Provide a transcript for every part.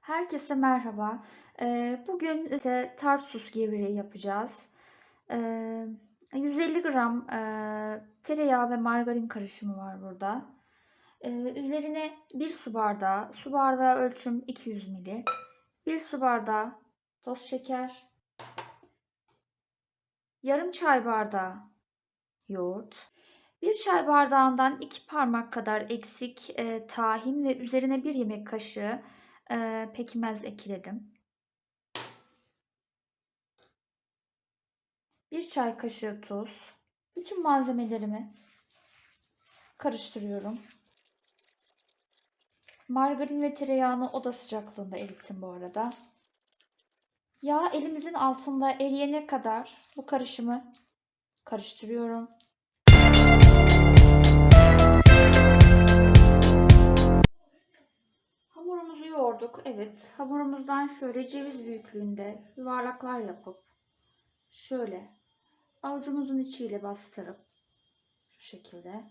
Herkese merhaba. Eee, bugün ise Tarsus gevreği yapacağız. Eee, 150 gram eee, tereyağı ve margarin karışımı var burada. Eee, üzerine 1 su bardağı, su bardağı ölçüm 200 ml, 1 su bardağı toz şeker, yarım çay bardağı yoğurt, 1 çay bardağından 2 parmak kadar eksik eee, tahin ve üzerine 1 yemek kaşığı eee, pekmez ekledim. 1 çay kaşığı tuz. Bütün malzemelerimi karıştırıyorum. Margarin ve tereyağını oda sıcaklığında erittim bu arada. Yağ elimizin altında eriyene kadar bu karışımı karıştırıyorum. Evet, hamurumuzdan şöyle ceviz büyüklüğünde yuvarlaklar yapıp şöyle avucumuzun içiyle bastırıp şu şekilde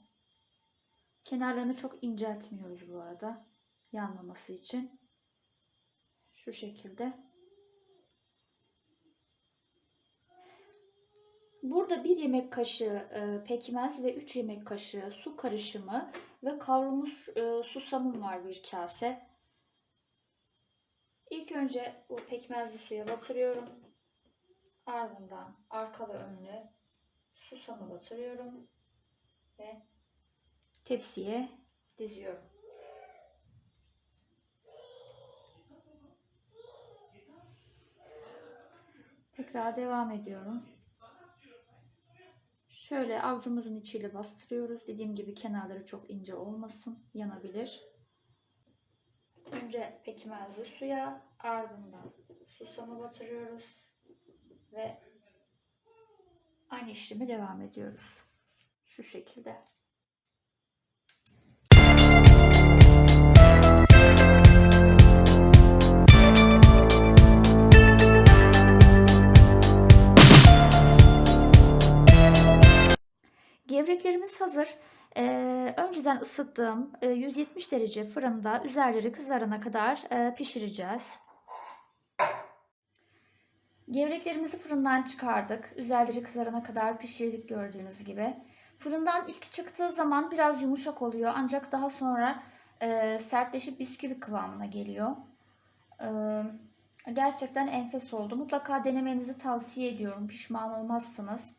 kenarlarını çok inceltmiyoruz bu arada yanmaması için. Şu şekilde. Burada 1 yemek kaşığı e, pekmez ve 3 yemek kaşığı su karışımı ve kavrulmuş e, susamım var bir kase. İlk önce bu pekmezli suya batırıyorum. Ardından arkalı önlü susamı batırıyorum ve tepsiye diziyorum. Tekrar devam ediyorum. Şöyle avucumuzun içiyle bastırıyoruz. Dediğim gibi kenarları çok ince olmasın, yanabilir. Önce pekmezli suya, ardından susamı batırıyoruz ve aynı işlemi devam ediyoruz. Şu şekilde. Gevreklerimiz hazır. Ee, önceden ısıttığım e, 170 derece fırında üzerleri kızarana kadar e, pişireceğiz. Gevreklerimizi fırından çıkardık. Üzerleri kızarana kadar pişirdik gördüğünüz gibi. Fırından ilk çıktığı zaman biraz yumuşak oluyor ancak daha sonra e, sertleşip bisküvi kıvamına geliyor. E, gerçekten enfes oldu. Mutlaka denemenizi tavsiye ediyorum. Pişman olmazsınız.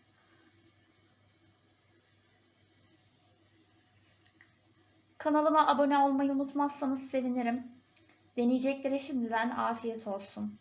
Kanalıma abone olmayı unutmazsanız sevinirim. Deneyeceklere şimdiden afiyet olsun.